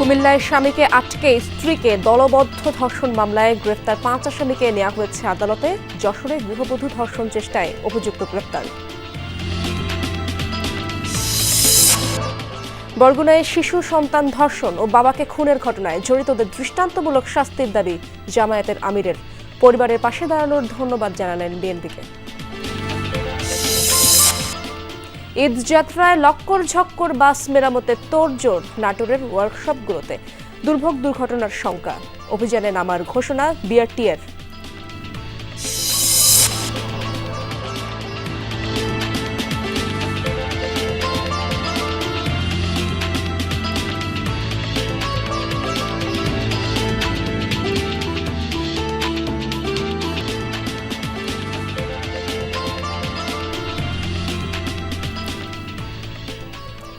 কুমিল্লায় স্বামীকে আটকে স্ত্রীকে দলবদ্ধ ধর্ষণ মামলায় গ্রেফতার পাঁচ আসামিকে নেওয়া হয়েছে আদালতে। যশোরে গৃহবধূ ধর্ষণ চেষ্টায় অভিযুক্ত গ্রেফতার বরগুনায় শিশু সন্তান ধর্ষণ ও বাবাকে খুনের ঘটনায় জড়িতদের দৃষ্টান্তমূলক শাস্তির দাবি জামায়াতের আমিরের। পরিবারের পাশে দাঁড়ানোর ধন্যবাদ জানালেন বিএনপিকে। ঈদযাত্রায় লক্কর ঝক্কর বাস মেরামতের তোড়জোড় নাটোরের ওয়ার্কশপগুলোতে দুর্ভোগ দুর্ঘটনার শঙ্কা। অভিযানে নামার ঘোষণা বিআরটিএর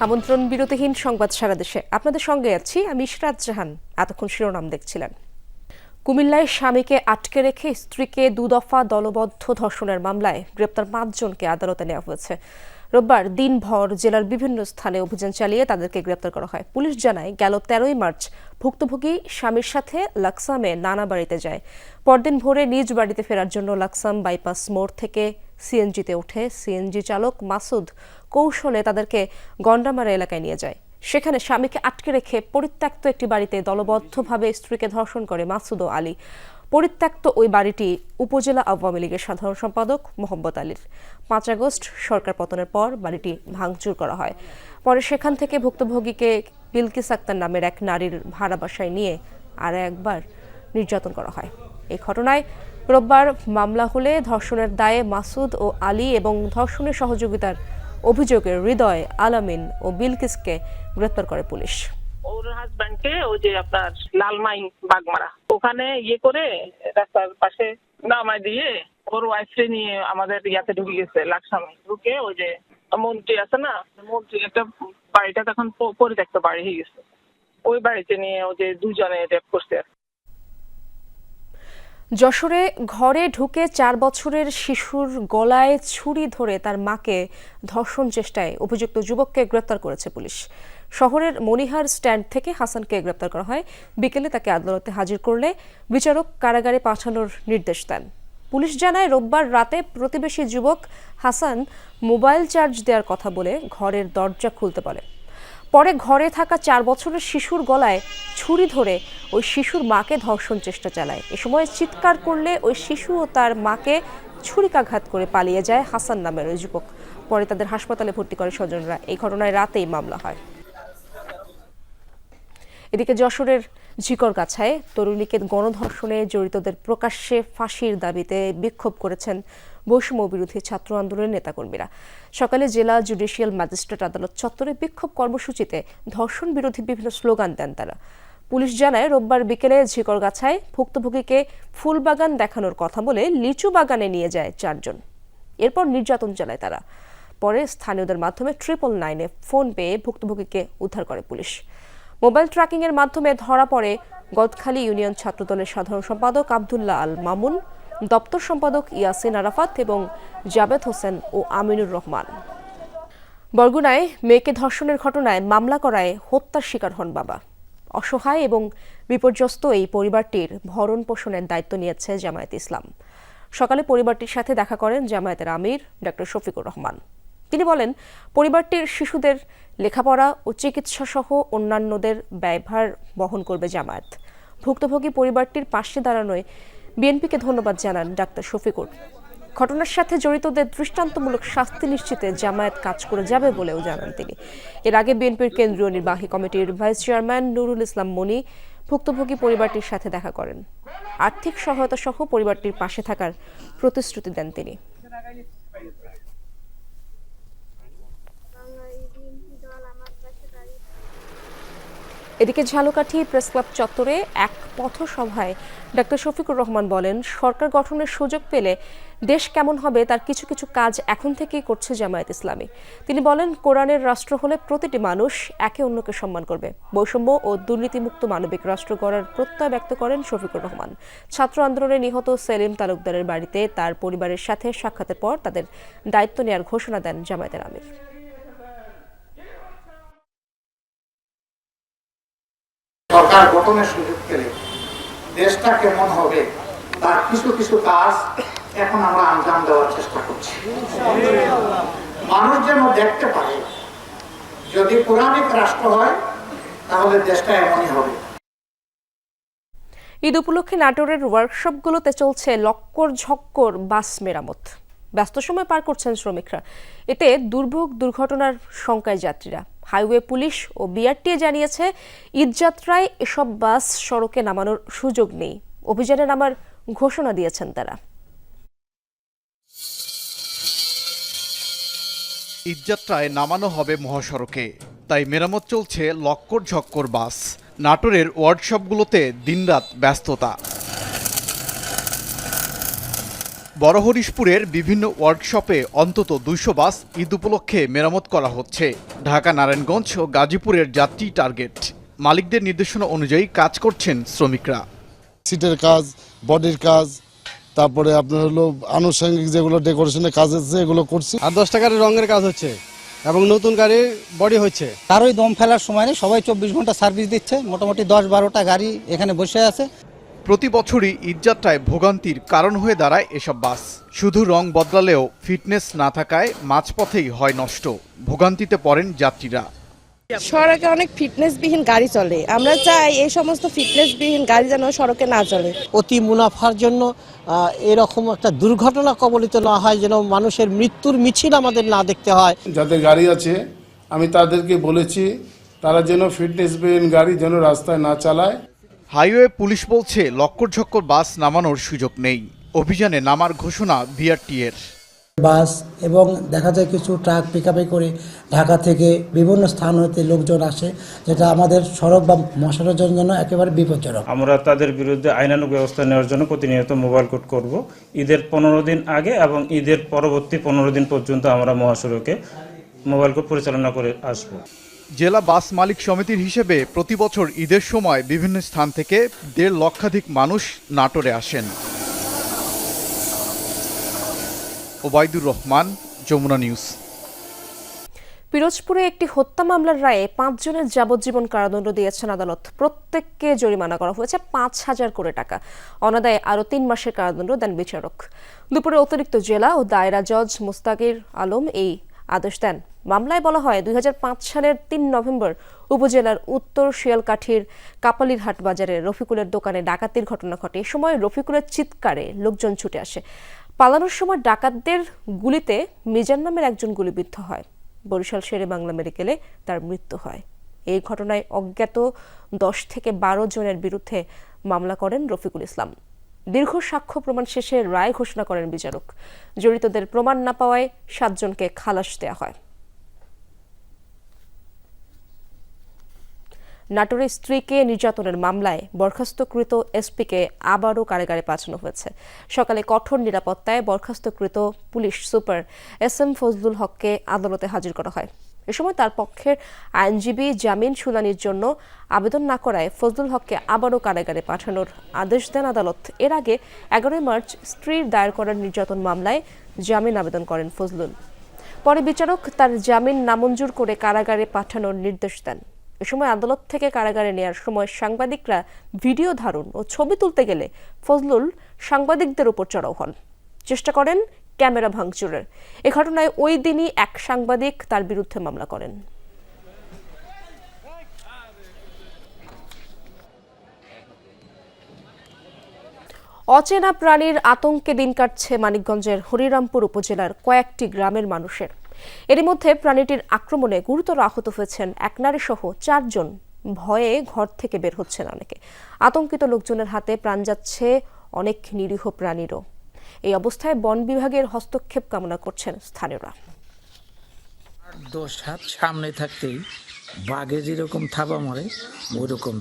আমন্ত্রণ বিরতিহীন সংবাদ সারা দেশে। আপনাদের সঙ্গে আছি আমি ইশরাত জাহান। এতক্ষণ শিরোনাম দেখছিলেন। কুমিল্লায় স্বামীকে আটকে রেখে স্ত্রীকে দুদফা দলবদ্ধ ধর্ষণের মামলায় গ্রেপ্তার পাঁচজনকে আদালতে নেওয়া হয়েছে। রোববার দিনভর জেলার বিভিন্ন স্থানে অভিযান চালিয়ে তাদেরকে গ্রেপ্তার করা হয়। পুলিশ জানায়, গেল তেরোই মার্চ ভুক্তভোগী স্বামীর সাথে লাকসামে নানা বাড়িতে যায়। পরদিন ভোরে নিজ বাড়িতে ফেরার জন্য লাকসাম বাইপাস মোড় থেকে সিএনজিতে ওঠে। সিএনজি চালক মাসুদ কৌশলে তাদেরকে গন্ডামারা এলাকায় নিয়ে যায়। সেখানে স্বামীকে আটকে রেখে পরিত্যক্ত একটি বাড়িতে দলবদ্ধভাবে স্ত্রীকে ধর্ষণ করে মাসুদ ও আলী। পরিত্যক্ত ওই বাড়িটি উপজেলা আওয়ামী লীগের সাধারণ সম্পাদক মোহাম্মদ আলীর। পাঁচ আগস্ট সরকার পতনের পর বাড়িটি ভাঙচুর করা হয়। পরে সেখান থেকে ভুক্তভোগীকে বিলকিস আক্তার নামের এক নারীর ভাড়া বাসায় নিয়ে আর একবার নির্যাতন করা হয়। এই ঘটনায় রোববার মামলা হলে ধর্ষণের দায়ে মাসুদ ও আলী এবং ধর্ষণের সহযোগিতার অভিযোগে হৃদয় আলামিন ও বিলকিসকে গ্রেপ্তার করে পুলিশ। ওর হাজব্যান্ডকে ওই যে আপনার লালমাই বাগমারা। ওখানে ইয়ে করে রাস্তার পাশে নামায় দিয়ে ওর ওয়াইফকে নিয়ে আমাদের ইয়াতে ঢুকে গেছে, লাকসামে। ঢুকে ওই যে মন্ত্রী আছে না মন্ত্রী একটা বাড়িটা তখন পরিত্যক্ত বাড়ি হয়ে গেছে। ওই বাড়িতে নিয়ে ওই যে দুজনে রেপ করছে। যশোরে ঘরে ঢুকে চার বছরের শিশুর গলায় ছুরি ধরে তার মাকে ধর্ষণ চেষ্টায় অভিযুক্ত যুবককে গ্রেপ্তার করেছে পুলিশ। শহরের মনিহার স্ট্যান্ড থেকে হাসানকে গ্রেপ্তার করা হয়। বিকেলে তাকে আদালতে হাজির করলে বিচারক কারাগারে পাঠানোর নির্দেশ দেন। পুলিশ জানায়, রোববার রাতে প্রতিবেশী যুবক হাসান মোবাইল চার্জ দেওয়ার কথা বলে ঘরের দরজা খুলতে পারে। পরে ঘরে থাকা চার বছরের শিশুর গলায় ছুরি ধরে ওই শিশুর মাকে ধর্ষণ চেষ্টা চালায়। এ সময় চিৎকার করলে ওই শিশু ও তার মাকে ছুরিকাঘাত করে পালিয়ে যায় হাসান নামের ওই যুবক। পরে তাদের হাসপাতালে ভর্তি করে স্বজনরা। এই ঘটনায় রাতেই মামলা হয়। এদিকে যশোরের ঝিকরগাছায় তরুণীকে গণধর্ষণে জড়িতদের প্রকাশ্যে ফাঁসির দাবিতে বিক্ষোভ করেছেন বৈষম্য বিরোধী ছাত্র আন্দোলনের নেতাকর্মীরা। সকালে জেলা জুডিশিয়াল ম্যাজিস্ট্রেট আদালত চত্বরে বিক্ষোভ কর্মসূচিতে ধর্ষণ বিরোধী বিভিন্ন স্লোগান দেন তারা। পুলিশ জানায়, রোববার বিকেলে ঝিকরগাছায় ভুক্তভোগীকে ফুলবাগান দেখানোর কথা বলে লিচু বাগানে নিয়ে যায় চারজন। এরপর নির্যাতন চালায় তারা। পরে স্থানীয়দের মাধ্যমে ট্রিপল নাইনে ফোন পেয়ে ভুক্তভোগীকে উদ্ধার করে পুলিশ। মোবাইল ট্র্যাকিং এর মাধ্যমে ধরা পড়ে গদখালী ইউনিয়ন ছাত্রদলের সাধারণ সম্পাদক আবদুল্লাহ আল মামুন। দপ্তর সম্পাদক ইয়াসিন আরাফাত এবং জাবেদ হোসেন ও আমিনুর রহমান। বরগুনায় মেয়েকে ধর্ষণের ঘটনায় মামলা করায় হত্যার শিকার হন বাবা। অসহায় এবং বিপর্যস্ত এই পরিবারটির ভরণ পোষণের দায়িত্ব নিয়েছে জামায়াত ইসলাম। সকালে পরিবারটির সাথে দেখা করেন জামায়াতের আমির ডক্টর শফিকুর রহমান। তিনি বলেন, পরিবারটির শিশুদের লেখাপড়া ও চিকিৎসা সহ অন্যান্যদের ব্যয়ভার বহন করবে জামায়াত। ভুক্তভোগী পরিবারটির পাশে দাঁড়ানোয় বিএনপিকে ধন্যবাদ জানান ডাক্তার শফিকুর। ঘটনার সাথে জড়িতদের দৃষ্টান্তমূলক শাস্তি নিশ্চিতে জামায়াত কাজ করে যাবে বলেও জানান তিনি। এর আগে বিএনপির কেন্দ্রীয় নির্বাহী কমিটির ভাইস চেয়ারম্যান নুরুল ইসলাম মনি ভুক্তভোগী পরিবারটির সাথে দেখা করেন। আর্থিক সহায়তা সহ পরিবারটির পাশে থাকার প্রতিশ্রুতি দেন তিনি। এদিকে ঝালকাঠি প্রেস ক্লাব চত্বরে এক পথসভায় ডক্টর শফিকুর রহমান বলেন, সরকার গঠনের সুযোগ পেলে দেশ কেমন হবে তার কিছু কিছু কাজ এখন থেকেই করছে জামায়াত ইসলামী। তিনি বলেন, কোরআনের রাষ্ট্র হলে প্রতিটি মানুষ একে অন্যকে সম্মান করবে। বৈষম্য ও দুর্নীতিমুক্ত মানবিক রাষ্ট্র গড়ার প্রত্যয় ব্যক্ত করেন শফিকুর রহমান। ছাত্র আন্দোলনে নিহত সেলিম তালুকদারের বাড়িতে তার পরিবারের সাথে সাক্ষাতের পর তাদের দায়িত্ব নেওয়ার ঘোষণা দেন জামায়াতের আমির। সরকার গঠনের সুযোগ পেলে দেশটা কেমন হবে, তার কিছু কিছু কাজ এখন আমরা আঞ্জাম দেওয়ার চেষ্টা করছি। মানুষ যেন দেখতে পারে, যদি পুরাণিক রাষ্ট্র হয়, তাহলে দেশটা এমনই হবে। ঈদ উপলক্ষে নাটোরের ওয়ার্কশপগুলোতে চলছে লক্কর ঝক্কর বাস মেরামত। ব্যস্ত সময় পার করছেন শ্রমিকরা। এতে দুর্ভোগ দুর্ঘটনার শঙ্কায় যাত্রীরা। হাইওয়ে পুলিশ ও বিআরটিএ জানিয়েছে ঈদযাত্রায় এসব বাস সড়কে নামানোর সুযোগ নেই। অভিযানে নামার ঘোষণা দিয়েছেন তারা। ঈদযাত্রায় নামানো হবে মহাসড়কে। তাই মেরামত চলছে লক্কর ঝক্কর বাস। নাটোরের ওয়ার্কশপগুলোতে দিনরাত ব্যস্ততা। বড়হরিশপুরের বিভিন্ন ওয়ার্কশপে অন্তত দুইশো বাস ঈদ উপলক্ষে মেরামত করা হচ্ছে। ঢাকা নারায়ণগঞ্জ ও গাজীপুরের যাত্রী টার্গেট মালিকদের নির্দেশনা অনুযায়ী কাজ করছেন শ্রমিকরা। সিটের কাজ বডির কাজ তারপরে আপনার হলো আনুষঙ্গিক যেগুলো ডেকোরেশনের কাজ আছে এগুলো করছি। আর দশ টাকার রঙের কাজ হচ্ছে এবং নতুন গাড়ি বডি হচ্ছে। কারোই দম ফেলার সময় নেই সবাই চব্বিশ ঘণ্টা সার্ভিস দিচ্ছে মোটামুটি দশ বারোটা গাড়ি এখানে বসে আছে। প্রতি বছরই ঈদযাত্রায় ভোগান্তির কারণ হয়ে দাঁড়ায় এসব বাস। শুধু রং বদলালেও ফিটনেস না থাকায় মাঝপথেই হয় নষ্ট। ভোগান্তিতে পড়েন যাত্রীরা। সড়কে অনেক ফিটনেসবিহীন গাড়ি চলে। আমরা চাই এই সমস্ত ফিটনেসবিহীন গাড়ি যেন সড়কে না চলে। অতি মুনাফার জন্য এরকম একটা দুর্ঘটনা কবলিত না হয় যেন মানুষের মৃত্যুর মিছিল আমাদের না দেখতে হয়। যাদের গাড়ি আছে আমি তাদেরকে বলেছি তারা যেন ফিটনেস বিহীন গাড়ি যেন রাস্তায় না চালায়। হাইওয়ে পুলিশ বলছে লক্কর ঝক্কর বাস নামানোর সুযোগ নেই। অভিযানে নামার ঘোষণা বিআরটি এর বাস এবং দেখা যায় কিছু ট্রাক পিকআপে করে ঢাকা থেকে বিভিন্ন স্থান হতে লোকজন আসে যেটা আমাদের সড়ক বা মশারের জন্য একেবারে বিপজ্জনক। আমরা তাদের বিরুদ্ধে আইনানুগ ব্যবস্থা নেওয়ার জন্য প্রতিনিয়ত মোবাইল কোড করব। ঈদের পনেরো দিন আগে এবং ঈদের পরবর্তী পনেরো দিন পর্যন্ত আমরা মহাসড়কে মোবাইল কোড পরিচালনা করে আসব। জেলা বাস মালিক সমিতির হিসেবে প্রতি বছর ঈদের সময় বিভিন্ন স্থান থেকে দেড় লক্ষাধিক মানুষ নাটোরে আসেন। ওবায়দুর রহমান, যমুনা নিউজ। পিরোজপুরে একটি হত্যা মামলার রায়ে পাঁচজনের যাবজ্জীবন কারাদণ্ড দিয়েছেন আদালত। প্রত্যেককে জরিমানা করা হয়েছে পাঁচ হাজার করে টাকা। অনাদায়ে আরও তিন মাসের কারাদণ্ড দেন বিচারক। দুপুরে অতিরিক্ত জেলা ও দায়রা জজ মুস্তাকির আলম এই আদেশ দেন। মামলায় বলা হয়, দুই হাজার পাঁচ সালের তিন নভেম্বর উপজেলার উত্তর শিয়ালকাঠির কাপালিরহাট বাজারে রফিকুলের দোকানে ডাকাতির ঘটনা ঘটে। এ সময় রফিকুলের চিৎকারে লোকজন ছুটে আসে। পালানোর সময় ডাকাতদের গুলিতে মিজান নামের একজন গুলিবিদ্ধ হয়। বরিশাল শেরে বাংলা মেডিকেলে তার মৃত্যু হয়। এই ঘটনায় অজ্ঞাত দশ থেকে বারো জনের বিরুদ্ধে মামলা করেন রফিকুল ইসলাম। দীর্ঘ সাক্ষ্য প্রমাণ শেষে রায় ঘোষণা করেন বিচারক। জড়িতদের প্রমাণ না পাওয়ায় সাতজনকে খালাস দেওয়া হয়। নাটোরের স্ত্রীকে নির্যাতনের মামলায় বরখাস্তকৃত এসপিকে আবারও কারাগারে পাঠানো হয়েছে। সকালে কঠোর নিরাপত্তায় বরখাস্তকৃত police super S M Fazlul হককে আদালতে হাজির করা হয়। এ সময় তার পক্ষের আইনজীবী জামিন শুনানির জন্য আবেদন না করায় ফজলুল হককে আবারও কারাগারে পাঠানোর আদেশ দেন আদালত। এর আগে এগারোই মার্চ স্ত্রীর দায়ের করার নির্যাতন মামলায় জামিন আবেদন করেন ফজলুল। পরে বিচারক তার জামিন নামঞ্জুর করে কারাগারে পাঠানোর নির্দেশ দেন। এ সময় আদালত থেকে কারাগারে নেয়ার সময় সাংবাদিকরা ভিডিও ধারণ ও ছবি তুলতে গেলে ফজলুল সাংবাদিকদের উপর চড়াও হন। চেষ্টা করেন ক্যামেরা ভাঙচুরের। এ ঘটনায় ওই দিনই এক সাংবাদিক তার বিরুদ্ধে মামলা করেন। অচেনা প্রাণীর আতঙ্কে দিন কাটছে মানিকগঞ্জের হরিরামপুর উপজেলার কয়েকটি গ্রামের মানুষের। এরই মধ্যে প্রাণীটির আক্রমণে গুরুতর আহত হয়েছেন এক নারী সহ চারজন। ভয়ে ঘর থেকে বের হচ্ছেন অনেকে। আতঙ্কিত লোকজনের হাতে প্রাণ যাচ্ছে অনেক নিরীহ প্রাণীরও। এই অবস্থায় বন বিভাগের হস্তক্ষেপ কামনা করছেন স্থানীয়রা। দশ হাত সামনে থাকতেই বাঘে যেরকম থাবা মারে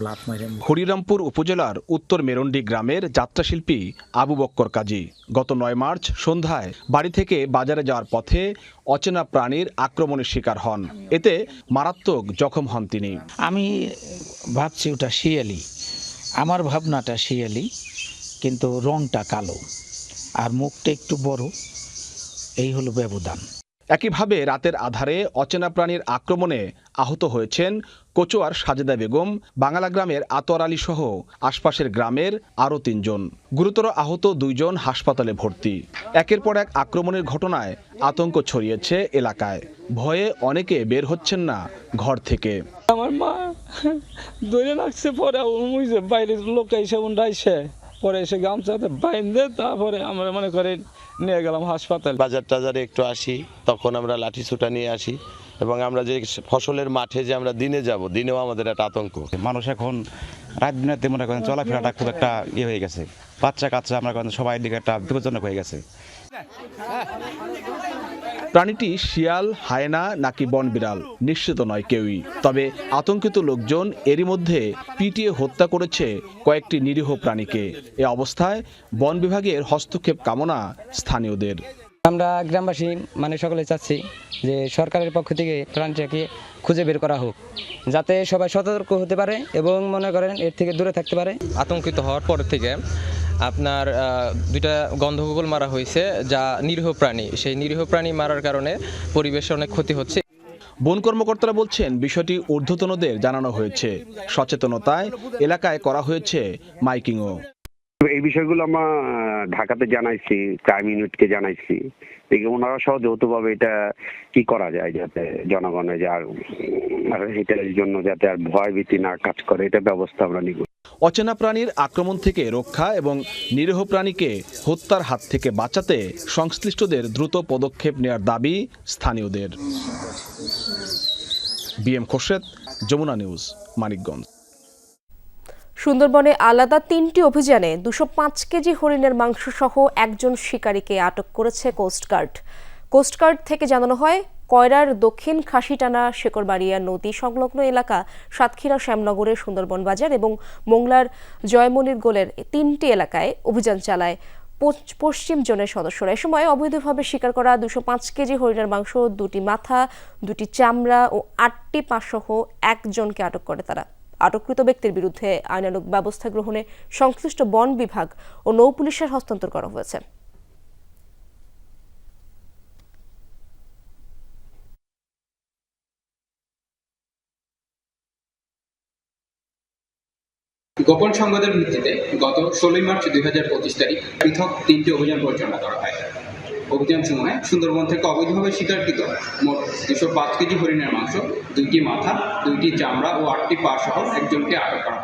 লাভ মারে। হরিরামপুর উপজেলার উত্তর মেরন্ডি গ্রামের যাত্রাশিল্পী আবু বক্কর কাজী গত নয় মার্চ সন্ধ্যায় বাড়ি থেকে বাজারে যাওয়ার পথে অচেনা প্রাণীর আক্রমণের শিকার হন। এতে মারাত্মক জখম হন তিনি। আমি ভাবছি ওটা শিয়ালি। আমার ভাবনাটা শিয়ালি কিন্তু রংটা কালো। আর মুখটা একটু বড় এই হলো ব্যবধান। একইভাবে রাতের আধারে অচেনা প্রাণীর আক্রমণে আহত হয়েছেন কচুয়ার সাজেদা বেগম বাংলা গ্রামের আতর আলী সহ আশপাশের গ্রামের আরও তিনজন। গুরুতর আহত দুইজন হাসপাতালে ভর্তি। একের পর এক আক্রমণের ঘটনায় আতঙ্ক ছড়িয়েছে এলাকায়। ভয়ে অনেকে বের হচ্ছেন না ঘর থেকে। আমার মা ধরে লাগছে পরে বাইরের লোক এসে পরে এসে গামছাতে বাইন্ধে তারপরে আমরা মনে করে নিয়ে গেলাম হাসপাতাল। বাজার টাজারে একটু আসি তখন আমরা লাঠি ছুটা নিয়ে আসি এবং আমরা যে ফসলের মাঠে যে আমরা দিনে যাব দিনেও আমাদের একটা আতঙ্ক। মানুষ এখন রাত দিনাতে মনে করেন চলাফেরাটা খুব একটা ইয়ে হয়ে গেছে। বাচ্চা কাচ্চা আমরা করেন সবাই দিকে একটা বিপজ্জনক হয়ে গেছে। প্রাণীটি শিয়াল হায়না নাকি বন বিড়াল? নিশ্চিত নয় কেউই। তবে আতঙ্কিত লোকজন এরই মধ্যে পিটিয়ে হত্যা করেছে কয়েকটি নিরীহ প্রাণীকে। এ অবস্থায় বন বিভাগের হস্তক্ষেপ কামনা স্থানীয়দের। আমরা গ্রামবাসী মানে সকলে চাচ্ছি যে সরকারের পক্ষ থেকে প্রাণীটাকে খুঁজে বের করা হোক যাতে সবাই সতর্ক হতে পারে এবং মনে করেন এর থেকে দূরে থাকতে পারে। আতঙ্কিত হওয়ার পর থেকে আপনার আহ, দুইটা গন্ধগোকুল মারা হয়েছে যা নিরীহ প্রাণী। সেই নিরীহ প্রাণী মারার কারণে পরিবেশের অনেক ক্ষতি হচ্ছে। বন কর্মকর্তারা বলছেন বিষয়টি ঊর্ধ্বতনদের জানানো হয়েছে। সচেতনতায় এলাকায় করা হয়েছে মাইকিংও। এই বিষয়গুলো আমরা ঢাকাতে জানাইছি ক্রাইম ইউনিটকে জানাইছি। দেখি ওনারা সহ যৌথভাবে এটা কি করা যায় যাতে জনগণের যে আর এটার জন্য যাতে আর ভয় ভীতি না কাজ করে এটা ব্যবস্থা আমরা নিব। অচেনা প্রাণীর আক্রমণ থেকে রক্ষা এবং নিরীহ প্রাণীকে হত্যার হাত থেকে বাঁচাতে সংশ্লিষ্টদের দ্রুত পদক্ষেপ নেওয়ার দাবি স্থানীয়দের। B M Khorshed, Jamuna news, Manikganj. সুন্দরবনে আলাদা তিনটি অভিযানে দুশো পাঁচ কেজি হরিণের মাংস সহ একজন শিকারীকে আটক করেছে কোস্টগার্ড। কোস্টগার্ড থেকে জানানো হয় কয়রার দক্ষিণ খাসিটানা শেকরবাড়িয়া নদী সংলগ্ন এলাকা সাতক্ষীরা শ্যামনগরের সুন্দরবন বাজার এবং মোংলার জয়মনির গোলের তিনটি এলাকায় অভিযান চালায় পশ্চিম জোনের সদস্যরা। এ সময় অবৈধভাবে শিকার করা দুশো পাঁচ কেজি হরিণের মাংস, দুটি মাথা, দুটি চামড়া ও আটটি পাঁচসহ একজনকে আটক করে তারা। আটককৃত ব্যক্তির বিরুদ্ধে আইনানুগ ব্যবস্থা গ্রহণে সংশ্লিষ্ট বন বিভাগ ও নৌ পুলিশের হস্তান্তর করা হয়েছে। গোপন সংবাদের ভিত্তিতে গত ষোলোই মার্চ দুই হাজার পঁচিশ তারিখ পৃথক তিনটি অভিযান পরিচালনা করা হয়। অভিযান সময়ে সুন্দরবন থেকে অবৈধভাবে শিকারকৃত মোট দুশো পাঁচ কেজি হরিণের মাংস, দুইটি মাথা, দুইটি চামড়া ও আটটি পা সহ একজনকে আটক করা